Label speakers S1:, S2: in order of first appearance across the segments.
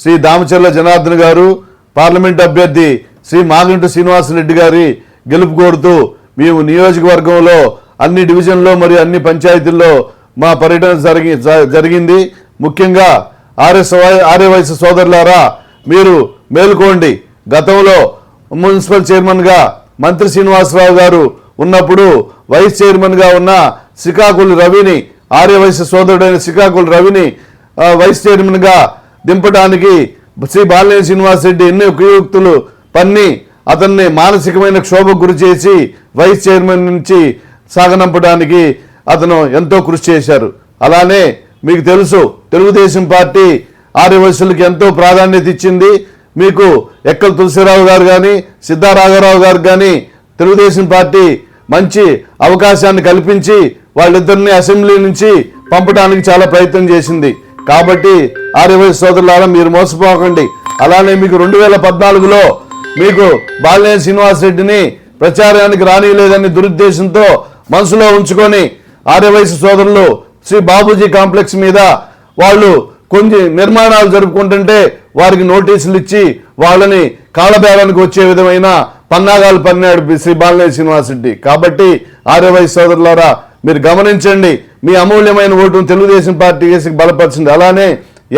S1: శ్రీ దామచర్ల జనార్దన్ గారు పార్లమెంట్ అభ్యర్థి శ్రీ మాగంటి శ్రీనివాసరెడ్డి గారి గెలుపు కోరుతూ మేము నియోజకవర్గంలో అన్ని డివిజన్లో మరియు అన్ని పంచాయతీల్లో మా పర్యటన జరిగి జ- జరిగింది. ముఖ్యంగా ఆర్ఎస్ ఆర్యవైశ్య సోదరులారా మీరు మేల్కోండి. గతంలో మున్సిపల్ చైర్మన్గా మంత్రి శ్రీనివాసరావు గారు ఉన్నప్పుడు వైస్ చైర్మన్గా ఉన్న శ్రీకాకుళ రవిని ఆర్యవైశ్య సోదరుడైన శ్రీకాకుళ రవిని వైస్ చైర్మన్గా దింపడానికి శ్రీ బాలినేని శ్రీనివాసరెడ్డి ఎన్నో కుయుక్తులు పన్ని అతన్ని మానసికమైన క్షోభకు గురి చేసి వైస్ చైర్మన్ నుంచి సాగనంపడానికి అతను ఎంతో కృషి చేశారు. అలానే మీకు తెలుసు తెలుగుదేశం పార్టీ ఆర్యవయసులకు ఎంతో ప్రాధాన్యత ఇచ్చింది. మీకు ఎక్కల తులసిరావు గారు కానీ సిద్ధారాఘవరావు గారు కానీ తెలుగుదేశం పార్టీ మంచి అవకాశాన్ని కల్పించి వాళ్ళిద్దరిని అసెంబ్లీ నుంచి పంపడానికి చాలా ప్రయత్నం చేసింది. కాబట్టి ఆర్యవై సోదరులారా మీరు మోసపోకండి. అలానే మీకు రెండు వేల పద్నాలుగులో మీకు బాలినేని శ్రీనివాసరెడ్డిని ప్రచారానికి రానియలేదని దురుద్దేశంతో మనసులో ఉంచుకొని ఆర్యవైశ్య సోదరులు శ్రీ బాబూజీ కాంప్లెక్స్ మీద వాళ్ళు కొన్ని నిర్మాణాలు జరుపుకుంటుంటే వారికి నోటీసులు ఇచ్చి వాళ్ళని కాళ్ళబేరానికి వచ్చే విధమైన పన్నాగాలు పన్నాడు శ్రీ బాలనేని శ్రీనివాసరెడ్డి. కాబట్టి ఆర్యవైశ్య సోదరులారా మీరు గమనించండి మీ అమూల్యమైన ఓటును తెలుగుదేశం పార్టీ బలపరిచింది. అలానే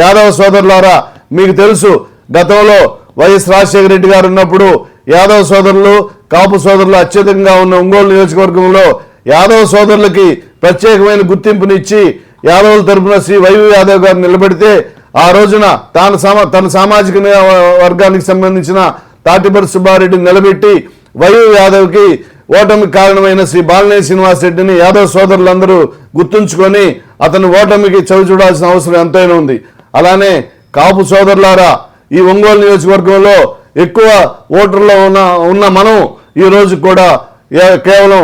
S1: యాదవ సోదరులారా మీకు తెలుసు గతంలో వైఎస్ రాజశేఖర రెడ్డి గారు ఉన్నప్పుడు యాదవ సోదరులు కాపు సోదరులు అత్యధికంగా ఉన్న ఒంగోలు నియోజకవర్గంలో యాదవ సోదరులకి ప్రత్యేకమైన గుర్తింపునిచ్చి యాదవుల తరపున శ్రీ వైవి యాదవ్ గారు నిలబెడితే ఆ రోజున తాను సమా తన సామాజిక వర్గానికి సంబంధించిన తాటిపరి సుబ్బారెడ్డిని నిలబెట్టి వైవి యాదవ్కి ఓటమికి కారణమైన శ్రీ బాలనే శ్రీనివాస్ రెడ్డిని యాదవ్ సోదరులందరూ గుర్తుంచుకొని అతని ఓటమికి చవి చూడాల్సిన అవసరం ఎంతైనా ఉంది. అలానే కాపు సోదరులారా ఈ ఒంగోలు నియోజకవర్గంలో ఎక్కువ ఓటర్లో ఉన్న ఉన్న మనం ఈ కూడా కేవలం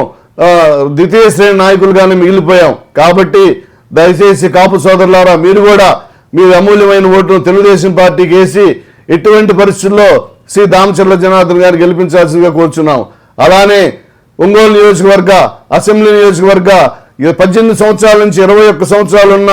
S1: ద్వితీయ శ్రేణి నాయకులుగానే మిగిలిపోయాం. కాబట్టి దయచేసి కాపు సోదరులారా మీరు కూడా మీ అమూల్యమైన ఓటును తెలుగుదేశం పార్టీకి వేసి ఎటువంటి పరిస్థితుల్లో శ్రీ దామచర్ల జనార్దన్ గారిని గెలిపించాల్సిందిగా కోరుచున్నాం. అలానే ఒంగోలు నియోజకవర్గ అసెంబ్లీ నియోజకవర్గ పద్దెనిమిది సంవత్సరాల నుంచి ఇరవై ఒక్క సంవత్సరాలు ఉన్న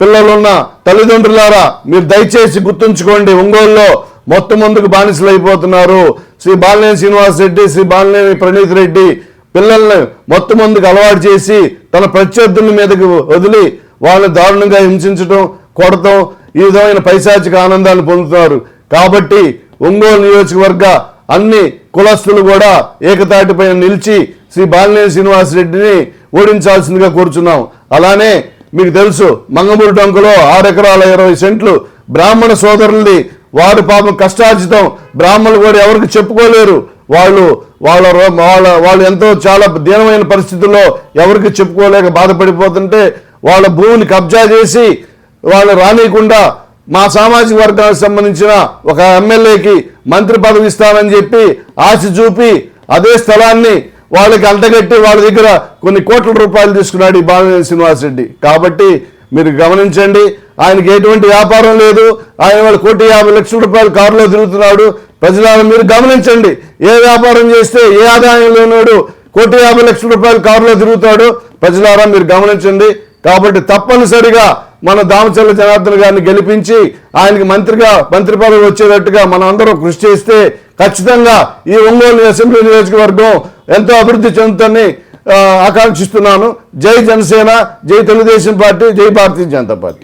S1: పిల్లలున్న తల్లిదండ్రులారా మీరు దయచేసి గుర్తుంచుకోండి ఒంగోలులో మొత్తం ముందుకు బానిసలు అయిపోతున్నారు. శ్రీ బాలినేని శ్రీనివాస్ రెడ్డి శ్రీ బాలినేని ప్రణీత్ రెడ్డి పిల్లల్ని మొత్తం ముందుకు అలవాటు చేసి తన ప్రత్యర్థుల మీదకి వదిలి వాళ్ళని దారుణంగా హింసించడం కొడటం ఈ విధమైన పైశాచిక ఆనందాన్ని పొందుతున్నారు కాబట్టి ఒంగోలు నియోజకవర్గ అన్ని కులస్తులు కూడా ఏకతాటిపై నిలిచి శ్రీ బాలినేని శ్రీనివాస్ రెడ్డిని ఓడించాల్సిందిగా కోరుచున్నాం. అలానే మీకు తెలుసు మంగమూరు డొంకలో ఆరు ఎకరాల ఇరవై సెంట్లు బ్రాహ్మణ సోదరులది వారు పాపం కష్టార్జితం. బ్రాహ్మణులు కూడా ఎవరికి చెప్పుకోలేరు. వాళ్ళు వాళ్ళ రో- వాళ్ళ వాళ్ళు ఎంతో చాలా దీనమైన పరిస్థితుల్లో ఎవరికి చెప్పుకోలేక బాధపడిపోతుంటే వాళ్ళ భూమిని కబ్జా చేసి వాళ్ళు రానియకుండా మా సామాజిక వర్గానికి సంబంధించిన ఒక ఎమ్మెల్యేకి మంత్రి పదవి ఇస్తానని చెప్పి ఆశ చూపి అదే స్థలాన్ని వాళ్ళకి అంటగట్టి వాళ్ళ దగ్గర కొన్ని కోట్ల రూపాయలు తీసుకున్నాడు ఈ బాలినేని శ్రీనివాసరెడ్డి. కాబట్టి మీరు గమనించండి ఆయనకి ఎటువంటి వ్యాపారం లేదు ఆయన వాళ్ళు కోటి యాభై లక్షల రూపాయలు కారులో తిరుగుతున్నాడు. ప్రజలను మీరు గమనించండి ఏ వ్యాపారం చేస్తే ఏ ఆదాయం లేనాడు కోటి యాభై లక్షల రూపాయలు కారులో తిరుగుతాడు. ప్రజలారా మీరు గమనించండి కాబట్టి తప్పనిసరిగా మన దామచల్ల జనార్దన్ గారిని గెలిపించి ఆయనకి మంత్రిగా మంత్రి పదవి వచ్చేటట్టుగా మనం అందరం కృషి చేస్తే ఖచ్చితంగా ఈ ఒంగోలు అసెంబ్లీ నియోజకవర్గం ఎంతో అభివృద్ధి చెందుతుందని ఆకాంక్షిస్తున్నాను. జై జనసేన జై తెలుగుదేశం పార్టీ జై భారతీయ జనతా పార్టీ.